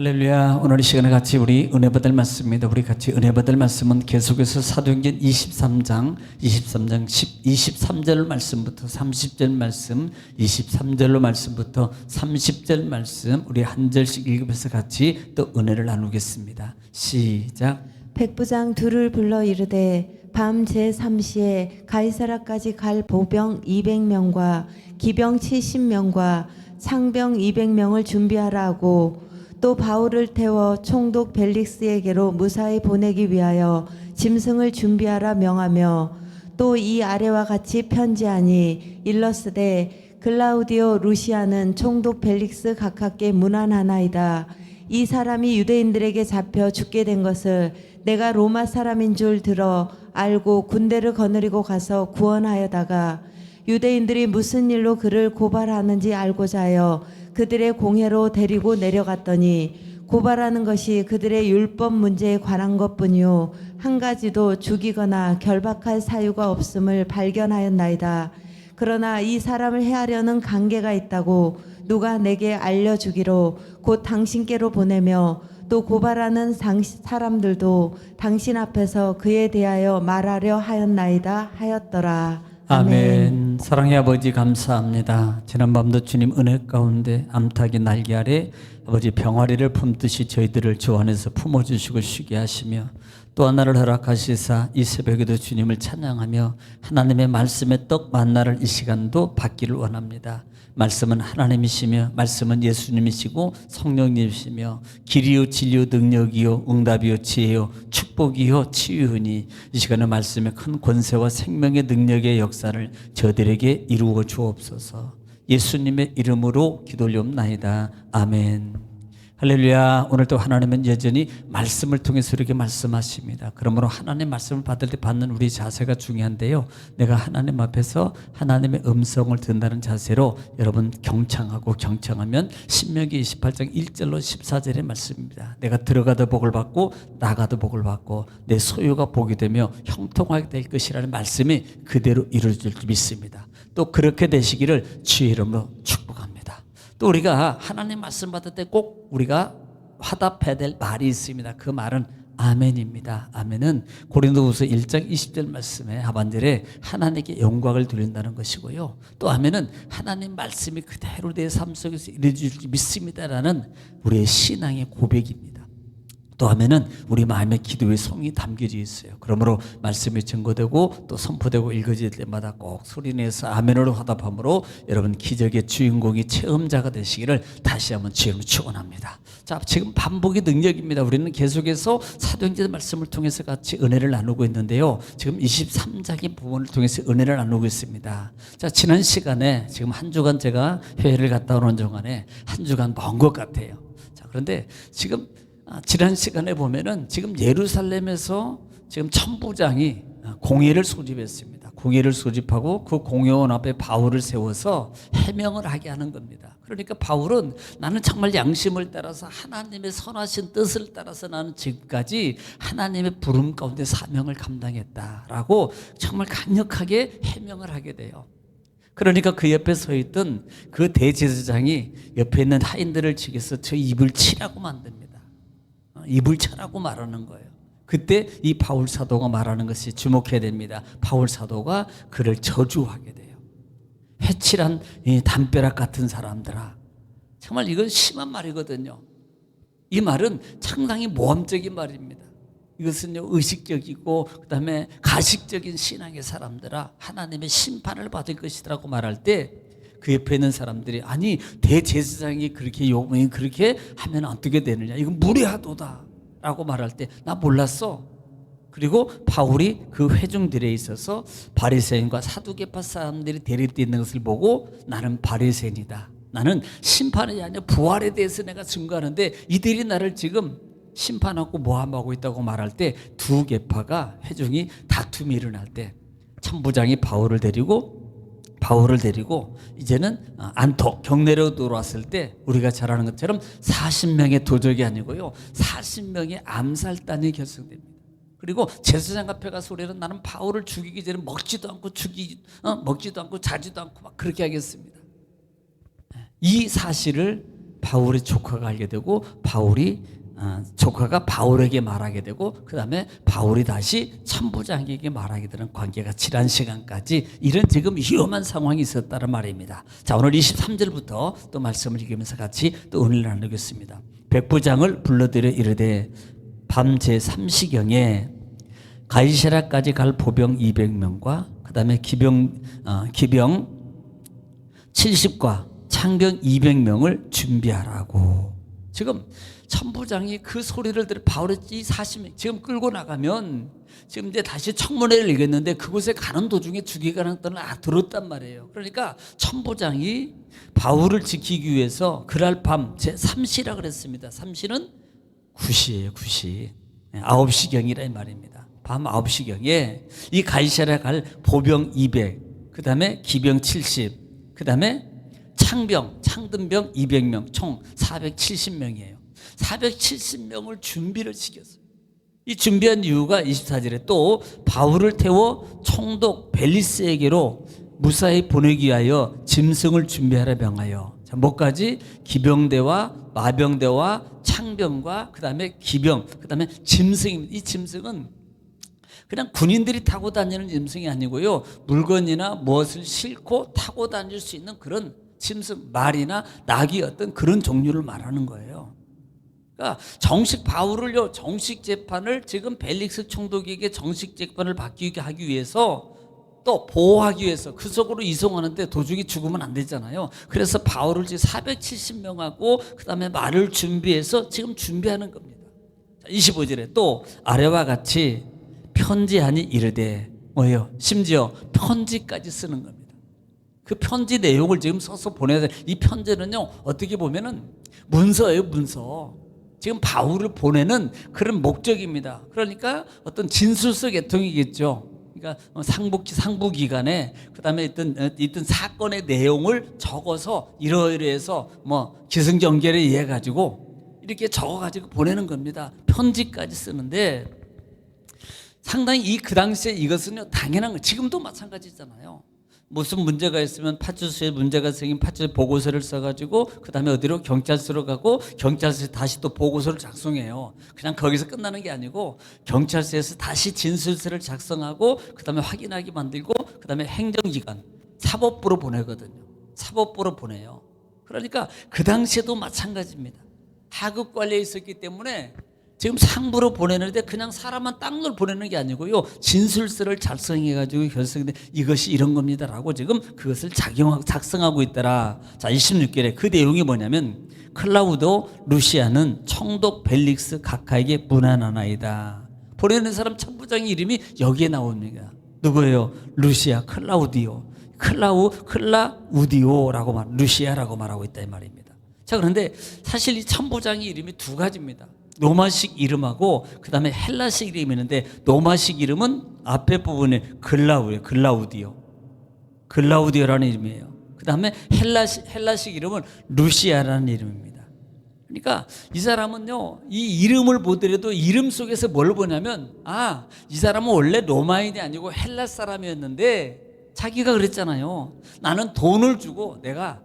할렐루야. 오늘 이 시간에 같이 우리 은혜 받을 말씀입니다. 우리 같이 은혜 받을 말씀은 계속해서 사도행전 23장, 23장 10, 23절 말씀부터 30절 말씀, 23절로 말씀부터 30절 말씀 우리 한 절씩 읽으면서 같이 또 은혜를 나누겠습니다. 시작. 백부장 둘을 불러 이르되 밤 제3시에 가이사라까지 갈 보병 200명과 기병 70명과 창병 200명을 준비하라 하고 또 바울을 태워 총독 벨릭스에게로 무사히 보내기 위하여 짐승을 준비하라 명하며 또 이 아래와 같이 편지하니 일러스되 글라우디오 루시아는 총독 벨릭스 가깝게 문안하나이다. 이 사람이 유대인들에게 잡혀 죽게 된 것을 내가 로마 사람인 줄 들어 알고 군대를 거느리고 가서 구원하여다가 유대인들이 무슨 일로 그를 고발하는지 알고자 하여 그들의 공회로 데리고 내려갔더니 고발하는 것이 그들의 율법 문제에 관한 것뿐이요 한 가지도 죽이거나 결박할 사유가 없음을 발견하였나이다. 그러나 이 사람을 해하려는 관계가 있다고 누가 내게 알려주기로 곧 당신께로 보내며 또 고발하는 당- 사람들도 당신 앞에서 그에 대하여 말하려 하였나이다 하였더라. 아멘. 사랑의 아버지 감사합니다. 지난밤도 주님 은혜 가운데 암탉이 날개 아래 아버지 병아리를 품듯이 저희들을 주 안에서 품어주시고 쉬게 하시며 또 하나를 허락하시사 이 새벽에도 주님을 찬양하며 하나님의 말씀의 떡 만나를 이 시간도 받기를 원합니다. 말씀은 하나님이시며 말씀은 예수님이시고 성령님이시며 길이요 진리요 능력이요 응답이요 지혜요 축복이요 치유니 이 시간에 말씀의 큰 권세와 생명의 능력의 역사를 저들에게 이루어 주옵소서. 예수님의 이름으로 기도올리옵나이다. 아멘 할렐루야. 오늘도 하나님은 여전히 말씀을 통해서 이렇게 말씀하십니다. 그러므로 하나님 말씀을 받을 때 받는 우리 자세가 중요한데요. 내가 하나님 앞에서 하나님의 음성을 듣는다는 자세로 여러분 경청하고 경청하면 신명기 28장 1절로 14절의 말씀입니다. 내가 들어가도 복을 받고 나가도 복을 받고 내 소유가 복이 되며 형통하게 될 것이라는 말씀이 그대로 이루어질 줄 믿습니다. 또 그렇게 되시기를 주의 이름으로 축복합니다. 또 우리가 하나님 말씀 받을 때 꼭 우리가 화답해야 될 말이 있습니다. 그 말은 아멘입니다. 아멘은 고린도후서 1장 20절 말씀에 하반절에 하나님께 영광을 돌린다는 것이고요. 또 아멘은 하나님 말씀이 그대로 내 삶 속에서 이루어질 줄 믿습니다라는 우리의 신앙의 고백입니다. 또 하면은 우리 마음의 기도의 성이 담겨져 있어요. 그러므로 말씀이 증거되고 또 선포되고 읽어질 때마다 꼭 소리내서 아멘으로 화답함으로 여러분 기적의 주인공이 체험자가 되시기를 다시 한번 주님을 축원합니다. 자, 지금 반복의 능력입니다. 우리는 계속해서 사도행전 말씀을 통해서 같이 은혜를 나누고 있는데요. 지금 23장의 부분을 통해서 은혜를 나누고 있습니다. 자, 지난 시간에 지금 한 주간 제가 회의를 갔다 오는 동안에 한 주간 먼 것 같아요. 자, 그런데 지금 아, 지난 시간에 보면은 지금 예루살렘에서 지금 천부장이 아, 공회를 소집했습니다. 공회를 소집하고 그 공회원 앞에 바울을 세워서 해명을 하게 하는 겁니다. 그러니까 바울은 나는 정말 양심을 따라서 하나님의 선하신 뜻을 따라서 나는 지금까지 하나님의 부름 가운데 사명을 감당했다라고 정말 강력하게 해명을 하게 돼요. 그러니까 그 옆에 서 있던 그 대제사장이 옆에 있는 하인들을 치겠어 저 입을 치라고 만듭니다. 어, 입을 쳐라고 말하는 거예요. 그때 이 바울 사도가 말하는 것이 주목해야 됩니다. 바울 사도가 그를 저주하게 돼요. 해칠한 이 담벼락 같은 사람들아. 정말 이건 심한 말이거든요. 이 말은 상당히 모험적인 말입니다. 이것은요 의식적이고 그다음에 가식적인 신앙의 사람들아 하나님의 심판을 받을 것이라고 말할 때 그 옆에 있는 사람들이 아니 대제사장이 그렇게 요구이 그렇게 하면 어떻게 되느냐 이건 무례하도다라고 말할 때 나 몰랐어. 그리고 바울이 그 회중들에 있어서 바리새인과 사두개파 사람들이 대립되어 있는 것을 보고 나는 바리새인이다. 나는 심판이 아니라 부활에 대해서 내가 증거하는데 이들이 나를 지금 심판하고 모함하고 있다고 말할 때 두 개파가 회중이 다툼이 일어날 때 천부장이 바울을 데리고 바울을 데리고 이제는 안토 경내로 들어왔을 때 우리가 잘 아는 것처럼 40명의 도적이 아니고요 40명의 암살단이 결성됩니다. 그리고 제사장 앞에 가서 우리는 나는 바울을 죽이기 전에 먹지도 않고 죽이 어? 먹지도 않고 자지도 않고 막 그렇게 하겠습니다. 이 사실을 바울의 조카가 알게 되고 바울이 아, 조카가 바울에게 말하게 되고 그 다음에 바울이 다시 천부장에게 말하게 되는 관계가 지난 시간까지 이런 지금 위험한 상황이 있었다는 말입니다. 자 오늘 23절부터 또 말씀을 읽으면서 같이 또 은혜를 나누겠습니다. 백부장을 불러들여 이르되 밤 제3시경에 가이세라까지 갈 보병 200명과 그 다음에 기병 어, 기병 70과 창병 200명을 준비하라고. 지금 천부장이 그 소리를 들어 바울의 이 40명 지금 끌고 나가면 지금 이제 다시 청문회를 이겼는데 그곳에 가는 도중에 죽이가는 떠는 아 들었단 말이에요. 그러니까 천부장이 바울을 지키기 위해서 그날 밤 제 3시라 그랬습니다. 3시는 9시예요, 9시. 9시경이라 이 말입니다. 밤 9시경에 이 가이사라 갈 보병 200, 그 다음에 기병 70, 그 다음에 창병, 창든병 200명, 총 470명이에요. 470명을 준비를 시켰어요. 이 준비한 이유가 24절에 또 바울을 태워 총독 벨리스에게로 무사히 보내기 위하여 짐승을 준비하라 명하여 자, 뭐까지 기병대와 마병대와 창병과 그다음에 기병 그다음에 짐승입니다. 이 짐승은 그냥 군인들이 타고 다니는 짐승이 아니고요. 물건이나 무엇을 싣고 타고 다닐 수 있는 그런 짐승, 말이나 낙이 어떤 그런 종류를 말하는 거예요. 그러니까 정식 바울을요, 정식 재판을 지금 벨릭스 총독에게 정식 재판을 받기 하기 위해서 또 보호하기 위해서 그 속으로 이송하는데 도중에 죽으면 안 되잖아요. 그래서 바울을 지금 470명하고 그 다음에 말을 준비해서 지금 준비하는 겁니다. 25절에 또 아래와 같이 편지하니 이르되 뭐예요? 심지어 편지까지 쓰는 겁니다. 그 편지 내용을 지금 써서 보내야 돼. 이 편지는요, 어떻게 보면은 문서예요, 문서. 지금 바울을 보내는 그런 목적입니다. 그러니까 어떤 진술서 계통이겠죠. 그러니까 상부 상부 기관에 그다음에 있던 어, 있던 사건의 내용을 적어서 이러이러해서 뭐 기승전결에 의해 가지고 이렇게 적어 가지고 보내는 겁니다. 편지까지 쓰는데 상당히 이 그 당시에 이것은요 당연한 거. 지금도 마찬가지잖아요. 무슨 문제가 있으면 파출소에 문제가 생긴 파출소 보고서를 써가지고 그 다음에 어디로 경찰서로 가고 경찰서에 다시 또 보고서를 작성해요. 그냥 거기서 끝나는 게 아니고 경찰서에서 다시 진술서를 작성하고 그 다음에 확인하게 만들고 그 다음에 행정기관 사법부로 보내거든요. 사법부로 보내요. 그러니까 그 당시에도 마찬가지입니다. 하급 관리에 있었기 때문에 지금 상부로 보내는데 그냥 사람만 땅을 보내는 게 아니고요. 진술서를 작성해가지고 결성돼 이것이 이런 겁니다라고 지금 그것을 작용하고 작성하고 있더라. 자, 26절에 그 내용이 뭐냐면 클라우도 루시아는 총독 벨릭스 각하에게 문안하나이다. 보내는 사람 천부장의 이름이 여기에 나옵니다. 누구예요? 루시아 클라우디오. 클라우 클라우디오라고 말 루시아라고 말하고 있다 이 말입니다. 자 그런데 사실 이 천부장의 이름이 두 가지입니다. 로마식 이름하고 그다음에 헬라식 이름이 있는데 로마식 이름은 앞에 부분에 글라우예요. 글라우디오. 글라우디오라는 이름이에요. 그다음에 헬라식 헬라식 이름은 루시아라는 이름입니다. 그러니까 이 사람은요, 이 이름을 보더라도 이름 속에서 뭘 보냐면, 아, 이 사람은 원래 로마인이 아니고 헬라 사람이었는데, 자기가 그랬잖아요. 나는 돈을 주고 내가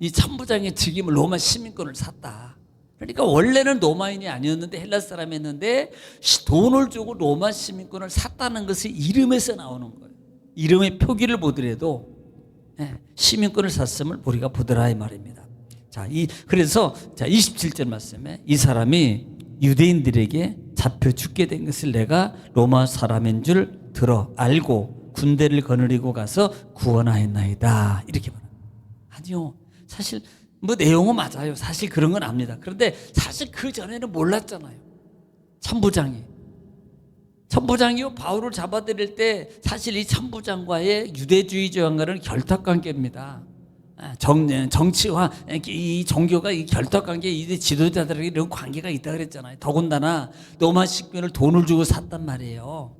이 천부장의 직임을 로마 시민권을 샀다. 그러니까 원래는 로마인이 아니었는데 헬라 사람이었는데 돈을 주고 로마 시민권을 샀다는 것이 이름에서 나오는 거예요. 이름의 표기를 보더라도 예, 시민권을 샀음을 우리가 보더라 이 말입니다. 자, 이 그래서 자 27절 말씀에 이 사람이 유대인들에게 잡혀 죽게 된 것을 내가 로마 사람인 줄 들어 알고 군대를 거느리고 가서 구원하였나이다 이렇게 말합니다. 아니요, 사실 뭐 내용은 맞아요. 사실 그런 건 압니다. 그런데 사실 그 전에는 몰랐잖아요. 천부장이. 천부장이요 바울을 잡아들일 때 사실 이 천부장과의 유대주의 저항과는 결탁 관계입니다. 아, 정, 정치와 이 종교가 이 결탁 관계, 이 지도자들에게 이런 관계가 있다 그랬잖아요. 더군다나 로마 식민을 돈을 주고 샀단 말이에요.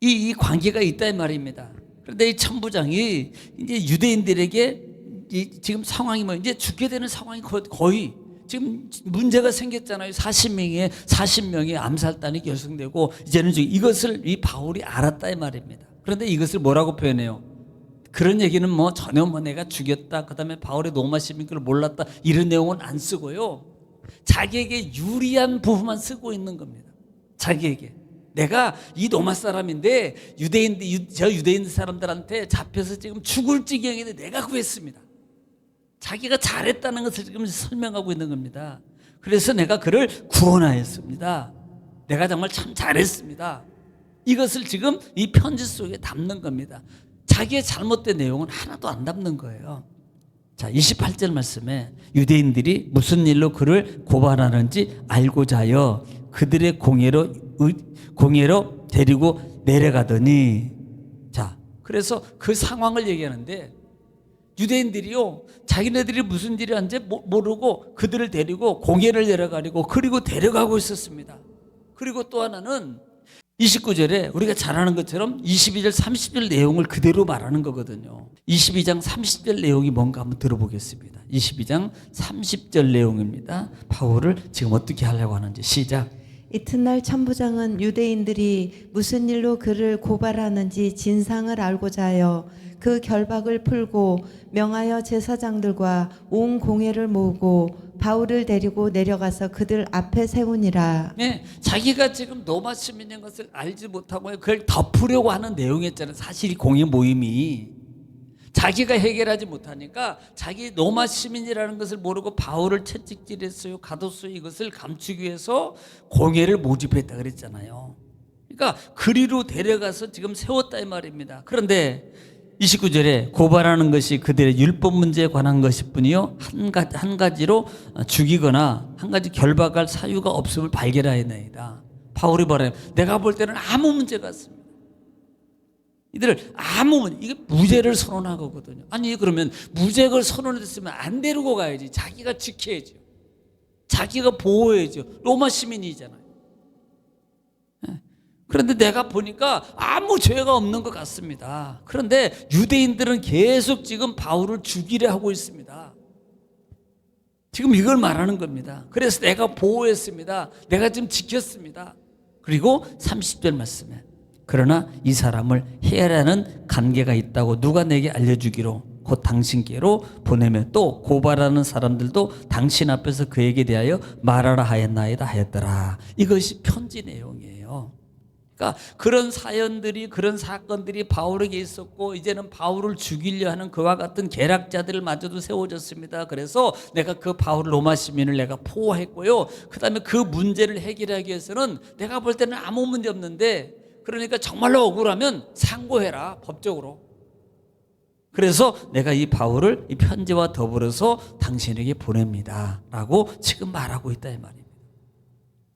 이, 이 관계가 있다 이 말입니다. 그런데 이 천부장이 이제 유대인들에게 이 지금 상황이 뭐 이제 죽게 되는 상황이 거- 거의 지금 문제가 생겼잖아요. 40명의 40명의 암살단이 결성되고 이제는 지금 이것을 이 바울이 알았다 이 말입니다. 그런데 이것을 뭐라고 표현해요? 그런 얘기는 뭐 전혀 뭐 내가 죽였다 그다음에 바울의 노마 시민을 몰랐다 이런 내용은 안 쓰고요 자기에게 유리한 부분만 쓰고 있는 겁니다 자기에게 내가 이 로마 사람인데 유대인 유- 저 유대인 사람들한테 잡혀서 지금 죽을 지경인데 내가 구했습니다 자기가 잘했다는 것을 지금 설명하고 있는 겁니다. 그래서 내가 그를 구원하였습니다. 내가 정말 참 잘했습니다. 이것을 지금 이 편지 속에 담는 겁니다. 자기의 잘못된 내용은 하나도 안 담는 거예요. 자, 28절 말씀에 유대인들이 무슨 일로 그를 고발하는지 알고자 하여 그들의 공예로 의- 공예로 데리고 내려가더니 자, 그래서 그 상황을 얘기하는데 유대인들이요 자기네들이 무슨 일이 한지 모- 모르고 그들을 데리고 공예를 내려가리고 그리고 데려가고 있었습니다. 그리고 또 하나는 29절에 우리가 잘 아는 것처럼 22절 30절 내용을 그대로 말하는 거거든요. 22장 30절 내용이 뭔가 한번 들어보겠습니다. 22장 30절 내용입니다. 바울을 지금 어떻게 하려고 하는지 시작. 이튿날 천부장은 유대인들이 무슨 일로 그를 고발하는지 진상을 알고자 하여 그 결박을 풀고 명하여 제사장들과 온 공회를 모으고 바울을 데리고 내려가서 그들 앞에 세우니라. 네, 자기가 지금 노마 시민인 것을 알지 못하고 그걸 덮으려고 하는 내용이었잖아요. 사실 이 공예 모임이 자기가 해결하지 못하니까 자기 노마 시민이라는 것을 모르고 바울을 채찍질했어요, 가뒀어요. 이것을 감추기 위해서 공예를 모집했다 그랬잖아요. 그러니까 그리로 데려가서 지금 세웠다 이 말입니다. 그런데 29절에 고발하는 것이 그들의 율법 문제에 관한 것일 뿐이요 한 가지 한 가지로 죽이거나 한 가지 결박할 사유가 없음을 발견하였나이다. 바울이 말해요. 내가 볼 때는 아무 문제가 없습니다. 이들을 아무 문 이게 무죄를 선언한 거거든요. 아니 그러면 무죄를 선언했으면 안 데리고 가야지. 자기가 지켜야죠. 자기가 보호해야죠. 로마 시민이잖아요. 예. 그런데 내가 보니까 아무 죄가 없는 것 같습니다. 그런데 유대인들은 계속 지금 바울을 죽이려 하고 있습니다. 지금 이걸 말하는 겁니다. 그래서 내가 보호했습니다. 내가 지금 지켰습니다. 그리고 30절 말씀에 그러나 이 사람을 해야라는 관계가 있다고 누가 내게 알려주기로 곧 당신께로 보내며 또 고발하는 사람들도 당신 앞에서 그에게 대하여 말하라 하였나이다 하였더라. 이것이 편지 내용이에요. 그러니까 그런 사연들이 그런 사건들이 바울에게 있었고 이제는 바울을 죽이려 하는 그와 같은 계략자들마저도 세워졌습니다. 그래서 내가 그 바울 로마 시민을 내가 포호했고요. 그다음에 그 문제를 해결하기 위해서는 내가 볼 때는 아무 문제 없는데 그러니까 정말로 억울하면 상고해라 법적으로. 그래서 내가 이 바울을 이 편지와 더불어서 당신에게 보냅니다라고 지금 말하고 있다 이 말입니다.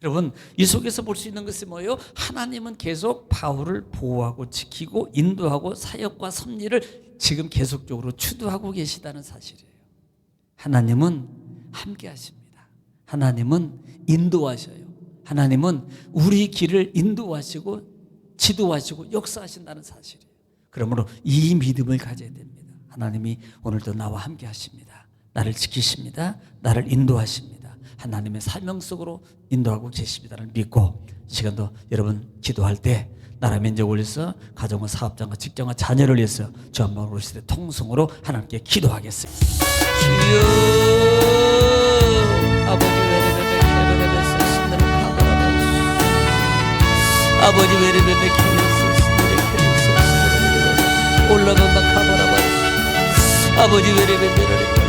여러분 이 속에서 볼 수 있는 것이 뭐예요? 하나님은 계속 바울을 보호하고 지키고 인도하고 사역과 섭리를 지금 계속적으로 추도하고 계시다는 사실이에요. 하나님은 함께 하십니다. 하나님은 인도하셔요. 하나님은 우리 길을 인도하시고 지도하시고 역사하신다는 사실이에요. 그러므로 이 믿음을 가져야 됩니다. 하나님이 오늘도 나와 함께 하십니다. 나를 지키십니다. 나를 인도하십니다. 하나님의 사명 속으로 인도하고 계십니다를 믿고 시간도 여러분 기도할 때 나라 민족을 위해서 가정과 사업장과 직장과 자녀를 위해서 주 한번 오실 때 통성으로 하나님께 기도하겠습니다. 주여 아버지 아버지 외래베베 케베베 쓰신